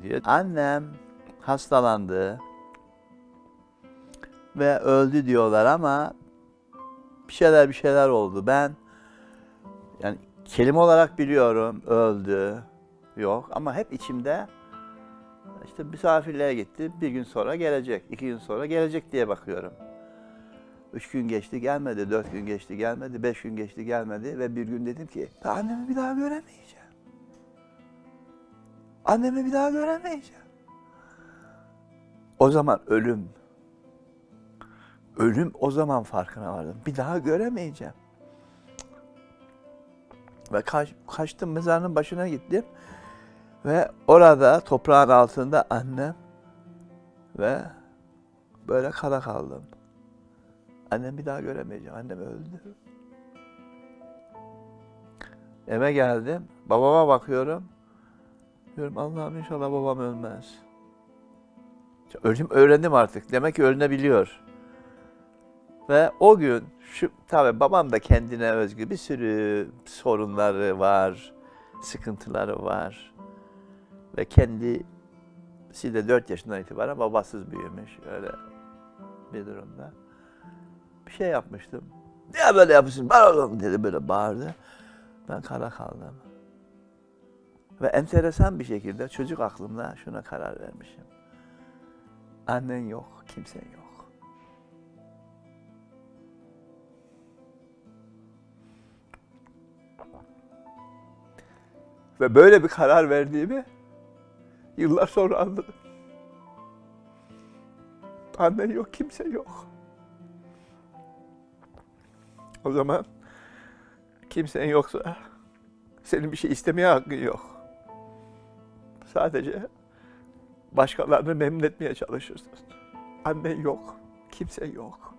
ediyor. Annem hastalandı ve öldü diyorlar ama bir şeyler bir şeyler oldu. Ben yani kelime olarak biliyorum öldü yok ama hep içimde işte misafirliğe gitti bir gün sonra gelecek, iki gün sonra gelecek diye bakıyorum. Üç gün geçti gelmedi, dört gün geçti gelmedi, beş gün geçti gelmedi ve bir gün dedim ki "Ben annemi bir daha göremeyeceğim. Annemi bir daha göremeyeceğim. O zaman ölüm. Ölüm o zaman farkına vardım. Bir daha göremeyeceğim. Ve kaç, kaçtım mezarının başına gittim. Ve orada toprağın altında annem ve böyle kala kaldım. Annem bir daha göremeyeceğim. Annem öldü. Eve geldim. Babama bakıyorum. Diyorum Allah'ım inşallah babam ölmez. Ölüm öğrendim artık. Demek ki ölünebiliyor. Ve o gün şu tabii babam da kendine özgü bir sürü sorunları var, sıkıntıları var. Ve kendisi de 4 yaşından itibaren babasız büyümüş öyle bir durumda. Bir şey yapmıştım. Ya böyle yapıyorsun, ben oğlum dedi böyle bağırdı. Ben kara kaldım. Ve enteresan bir şekilde çocuk aklımda şuna karar vermişim. Annen yok, kimsen yok. Ve böyle bir karar verdiğimi yıllar sonra anladım. Annen yok, kimse yok. O zaman kimsen yoksa senin bir şey istemeye hakkın yok. Sadece başkalarını memnun etmeye çalışırsın. Annen yok, kimse yok.